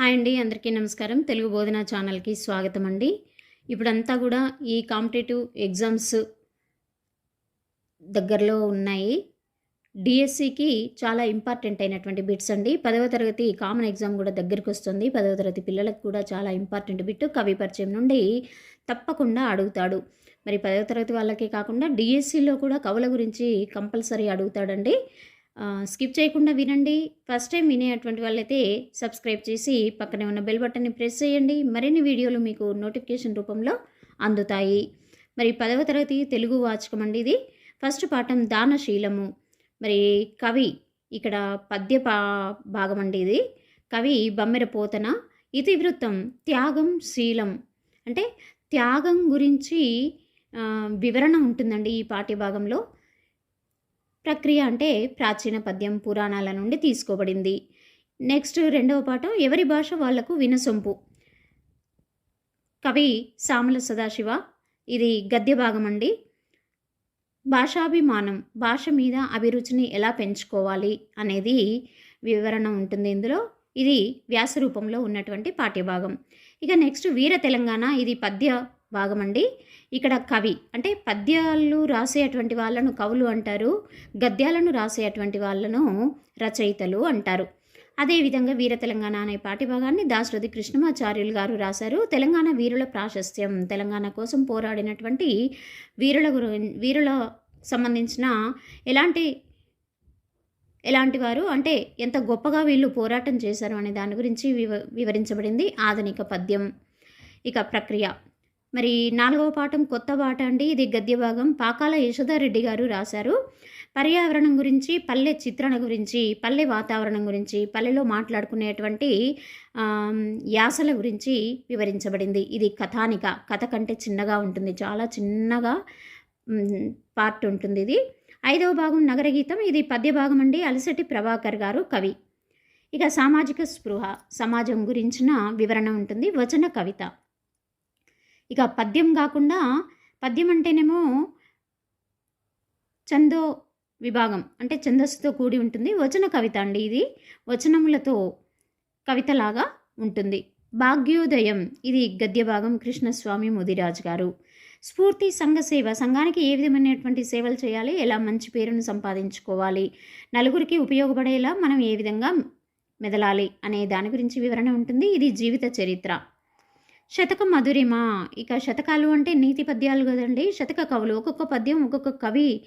Hi అండి అందరికీ నమస్కారం. తెలుగు బోధన ఛానల్కి స్వాగతం అండి ఇప్పుడంతా కూడా ఈ కాంపిటేటివ్ ఎగ్జామ్స్ దగ్గరలో ఉన్నాయి. డిఎస్సికి చాలా ఇంపార్టెంట్ అయినటువంటి బిట్స్ అండి. పదవ తరగతి కామన్ ఎగ్జామ్ కూడా దగ్గరికి వస్తుంది. పదవ తరగతి పిల్లలకు కూడా చాలా ఇంపార్టెంట్ బిట్ కవి పరిచయం నుండి తప్పకుండా అడుగుతాడు. మరి పదవ తరగతి వాళ్ళకే కాకుండా డిఎస్సిలో కూడా కవుల గురించి కంపల్సరీ అడుగుతాడండి. స్కిప్ చేయకుండా వినండి. ఫస్ట్ టైం వినేటువంటి వాళ్ళైతే సబ్స్క్రైబ్ చేసి పక్కనే ఉన్న బెల్ బటన్ని ప్రెస్ చేయండి. మరిన్ని వీడియోలు మీకు నోటిఫికేషన్ రూపంలో అందుతాయి. మరి పదవ తరగతి తెలుగు వాచకం అండి ఇది. ఫస్ట్ పాఠం దానశీలము. మరి కవి ఇక్కడ పద్య పా భాగం అండి ఇది. కవి బమ్మెర పోతన. ఇతివృత్తం త్యాగం శీలం. అంటే త్యాగం గురించి వివరణ ఉంటుందండి ఈ పాఠ్య భాగంలో ప్రక్రియ అంటే ప్రాచీన పద్యం పురాణాల నుండి తీసుకోబడింది. నెక్స్ట్ రెండవ పాఠం ఎవరి భాష వాళ్ళకు వినసొంపు. కవి సామల సదాశివ. ఇది గద్య భాగం అండి. భాషాభిమానం భాష మీద అభిరుచిని ఎలా పెంచుకోవాలి అనేది వివరణ ఉంటుంది ఇందులో. ఇది వ్యాస రూపంలో ఉన్నటువంటి పాఠ్యభాగం. ఇక నెక్స్ట్ వీర తెలంగాణ. ఇది పద్య భాగమండి. ఇక్కడ కవి అంటే పద్యాలు రాసేటువంటి వాళ్ళను కవులు అంటారు గద్యాలను రాసేటువంటి వాళ్ళను రచయితలు అంటారు. అదేవిధంగా వీర తెలంగాణ అనే పాఠ్యభాగాన్ని దాశరథి కృష్ణమాచార్యులు గారు రాశారు. తెలంగాణ వీరుల ప్రాశస్త్యం తెలంగాణ కోసం పోరాడినటువంటి వీరుల గురి వీరుల సంబంధించిన ఎలాంటి ఎలాంటి వారు అంటే ఎంత గొప్పగా వీళ్ళు పోరాటం చేశారు అనే దాని గురించి వివ వివరించబడింది. ఆధునిక పద్యం ఇక ప్రక్రియ. మరి నాలుగవ పాఠం కొత్త పాట అండి. ఇది గద్య భాగం. పాకాల యశోదారెడ్డి గారు రాశారు. పర్యావరణం గురించి పల్లె చిత్రణ గురించి పల్లె వాతావరణం గురించి పల్లెలో మాట్లాడుకునేటువంటి యాసల గురించి వివరించబడింది. ఇది కథానిక. కథ కంటే చిన్నగా ఉంటుంది. చాలా చిన్నగా పార్ట్ ఉంటుంది ఇది. ఐదవ భాగం నగరగీతం ఇది పద్య భాగం అండి. అలసటి ప్రభాకర్ గారు కవి. ఇక సామాజిక స్పృహ. సమాజం గురించిన వివరణ ఉంటుంది. వచన కవిత. ఇక పద్యం కాకుండా పద్యం అంటేనేమో చందో విభాగం అంటే ఛందస్సుతో కూడి ఉంటుంది. వచన కవిత అండి ఇది. వచనములతో కవితలాగా ఉంటుంది. భాగ్యోదయం ఇది గద్య భాగం కృష్ణస్వామి ముదిరాజ్ గారు. స్ఫూర్తి సంఘ సేవ సంఘానికి ఏ విధమైనటువంటి సేవలు చేయాలి ఎలా మంచి పేరును సంపాదించుకోవాలి నలుగురికి ఉపయోగపడేలా మనం ఏ విధంగా మెదలాలి అనే దాని గురించి వివరణ ఉంటుంది. ఇది జీవిత చరిత్ర. శతక మధురిమ. ఇక శతకాలు అంటే నీతి పద్యాలు కదండి. శతక కవులు ఒక్కొక్క పద్యం ఒక్కొక్క కవి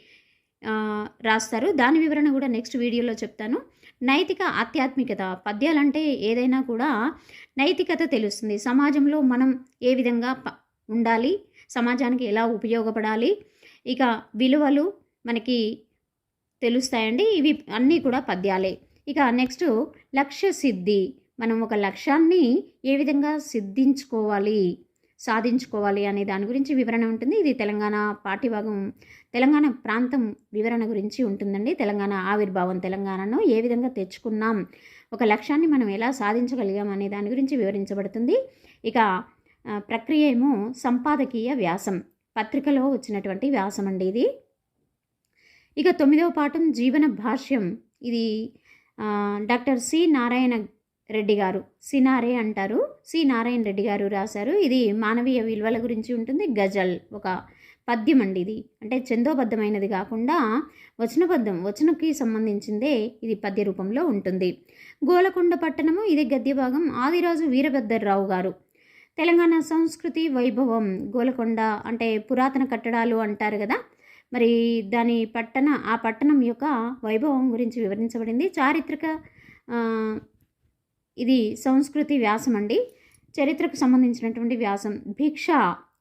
రాస్తారు. దాని వివరణ కూడా నెక్స్ట్ వీడియోలో చెప్తాను. నైతిక ఆధ్యాత్మికత. పద్యాలంటే ఏదైనా కూడా నైతికత తెలుస్తుంది. సమాజంలో మనం ఏ విధంగా ప- ఉండాలి? సమాజానికి ఎలా ఉపయోగపడాలి? ఇక విలువలు మనకి తెలుస్తాయండి. ఇవి అన్నీ కూడా పద్యాలే. ఇక నెక్స్ట్ లక్ష్య సిద్ధి. మనం ఒక లక్ష్యాన్ని ఏ విధంగా సిద్ధించుకోవాలి సాధించుకోవాలి అనే దాని గురించి వివరణ ఉంటుంది. ఇది తెలంగాణ పాఠ్యభాగం తెలంగాణ ప్రాంతం వివరణ గురించి ఉంటుందండి. తెలంగాణ ఆవిర్భావం తెలంగాణను ఏ విధంగా తెచ్చుకున్నాం ఒక లక్ష్యాన్ని మనం ఎలా సాధించగలిగాం అనే దాని గురించి వివరించబడుతుంది. ఇక ప్రక్రియ ఏమో సంపాదకీయ వ్యాసం పత్రికలో వచ్చినటువంటి వ్యాసం అండి ఇది. ఇక తొమ్మిదవ పాఠం జీవన భాష్యం. ఇది డాక్టర్ సి. నారాయణ రెడ్డి గారు. సినారే అంటారు. సి నారాయణ రెడ్డి గారు రాశారు. ఇది మానవీయ విలువల గురించి ఉంటుంది. గజల్ ఒక పద్యం అండి ఇది. అంటే చందోబద్ధమైనది కాకుండా వచనబద్ధం వచనకి సంబంధించిందే ఇది పద్య రూపంలో ఉంటుంది. గోలకొండ పట్టణము ఇది గద్య భాగం ఆదిరాజు వీరభద్రరావు గారు. తెలంగాణ సంస్కృతి వైభవం గోలకొండ అంటే పురాతన కట్టడాలు అంటారు కదా. మరి దాని పట్టణ ఆ పట్టణం యొక్క వైభవం గురించి వివరించబడింది. చారిత్రక ఇది సంస్కృతి వ్యాసం అండి. చరిత్రకు సంబంధించినటువంటి వ్యాసం. భిక్ష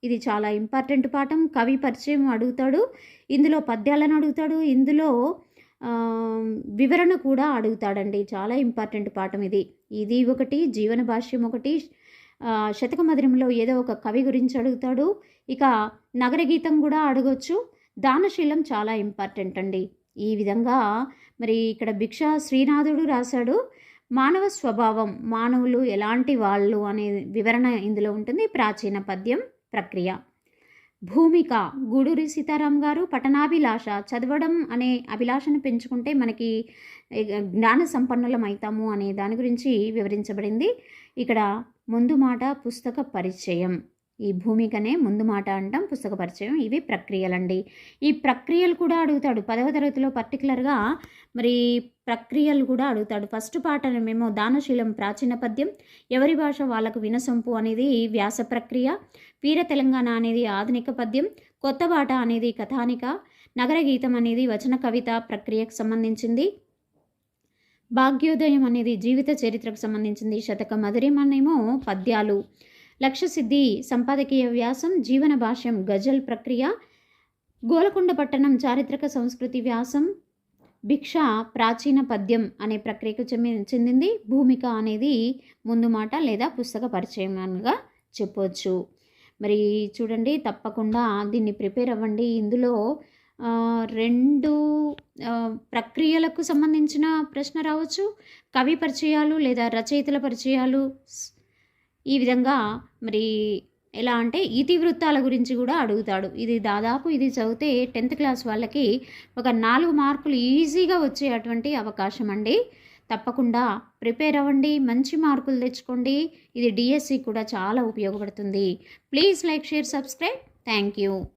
ఇది చాలా ఇంపార్టెంట్ పాఠం. కవి పరిచయం అడుగుతాడు. ఇందులో పద్యాలను అడుగుతాడు. ఇందులో వివరణ కూడా అడుగుతాడండి. చాలా ఇంపార్టెంట్ పాఠం ఇది. ఇది ఒకటి జీవన భాష్యం ఒకటి. శతక మధురంలో ఏదో ఒక కవి గురించి అడుగుతాడు. ఇక నగర గీతం కూడా అడగొచ్చు. దానశీలం చాలా ఇంపార్టెంట్ అండి. ఈ విధంగా మరి ఇక్కడ భిక్ష శ్రీనాథుడు రాశాడు. మానవ స్వభావం మానవులు ఎలాంటి వాళ్ళు అనే వివరణ ఇందులో ఉంటుంది. ప్రాచీన పద్యం ప్రక్రియ. భూమిక గూడూరి సీతారాం గారు పఠనాభిలాష చదవడం అనే అభిలాషను పెంచుకుంటే మనకి జ్ఞాన సంపన్నులం అవుతాము అనే దాని గురించి వివరించబడింది. ఇక్కడ ముందు మాట పుస్తక పరిచయం. ఈ భూమికనే ముందు మాట అంటాం పుస్తక పరిచయం. ఇవి ప్రక్రియలండి. ఈ ప్రక్రియలు కూడా అడుగుతాడు. పదవ తరగతిలో పర్టికులర్గా మరి ప్రక్రియలు కూడా అడుగుతాడు. ఫస్ట్ పాట మేము దానశీలం ప్రాచీన పద్యం ఎవరి భాష వాళ్ళకు వినసొంపు అనేది వ్యాస ప్రక్రియ వీర తెలంగాణ అనేది ఆధునిక పద్యం కొత్త బాట అనేది కథానిక నగర గీతం అనేది వచన కవిత ప్రక్రియకు సంబంధించింది భాగ్యోదయం అనేది జీవిత చరిత్రకు సంబంధించింది శతక మధురిమనేమో పద్యాలు. లక్ష్య సిద్ధి సంపాదకీయ వ్యాసం జీవన భాష్యం గజల్ ప్రక్రియ గోలకొండ పట్టణం చారిత్రక సంస్కృతి వ్యాసం భిక్ష ప్రాచీన పద్యం అనే ప్రక్రియకు చెంది- చెందింది. భూమిక అనేది ముందు మాట లేదా పుస్తక పరిచయంగా చెప్పవచ్చు మరి చూడండి తప్పకుండా దీన్ని ప్రిపేర్ అవ్వండి. ఇందులో రెండు ప్రక్రియలకు సంబంధించిన ప్రశ్న రావచ్చు. కవి పరిచయాలు లేదా రచయితల పరిచయాలు ఈ విధంగా మరి ఎలా అంటే ఇతివృత్తాల గురించి కూడా అడుగుతాడు. ఇది దాదాపు ఇది చదివితే టెన్త్ క్లాస్ వాళ్ళకి ఒక నాలుగు మార్కులు ఈజీగా వచ్చేటువంటి అవకాశం అండి. తప్పకుండా ప్రిపేర్ అవ్వండి మంచి మార్కులు తెచ్చుకోండి. ఇది డిఎస్సి కూడా చాలా ఉపయోగపడుతుంది. Please like share subscribe. Thank you.